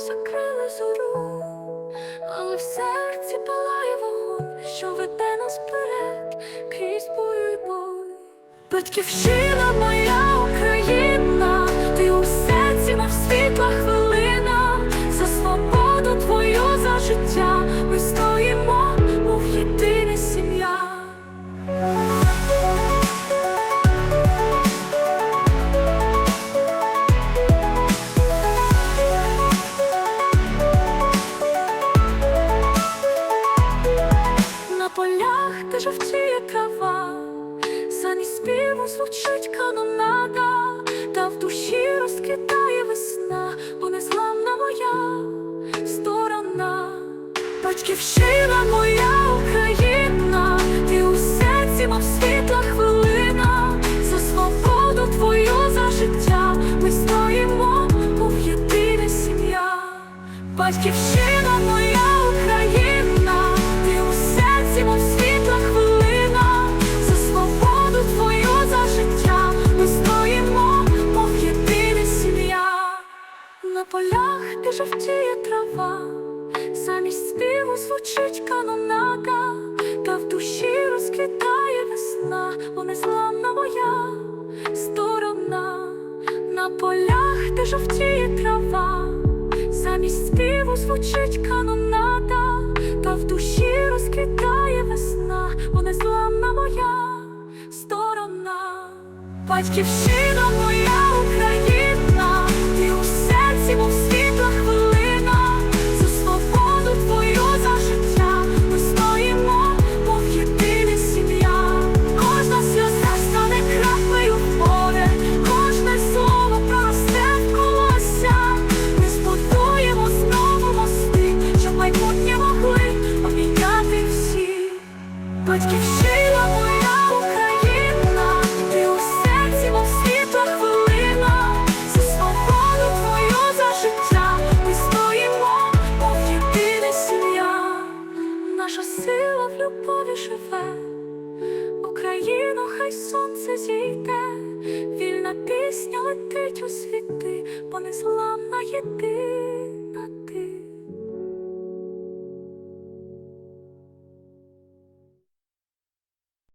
закрили зору, але в серці палає вогонь, що веде нас вперед крізь бою і бой. Батьківщина моя. Де жовтіє трава, замість співу звучить канонада, та в душі розквітає весна, бо незламна моя сторона, батьківщина моя Україна, ти у серці, мов світла хвилина, за свободу твою, за життя ми стоїмо, мов єдина сім'я. Батьківщина полях, де жовтіє трава, замість співу звучить канонада, та в душі розквітає весна, бо незламна моя сторона. На полях, де жовтіє трава, замість співу звучить канонада, та в душі розквітає весна, бо незламна моя сторона. Батьківщина моя Україна, Батьківщина моя Україна, ти у серці, мов світла хвилина, за свободу твою, за життя ми стоїмо, мов єдина сім'я, наша сила в любові живе, Україно, хай сонце зійде, вільна пісня летить у світи, бо незламна єдина.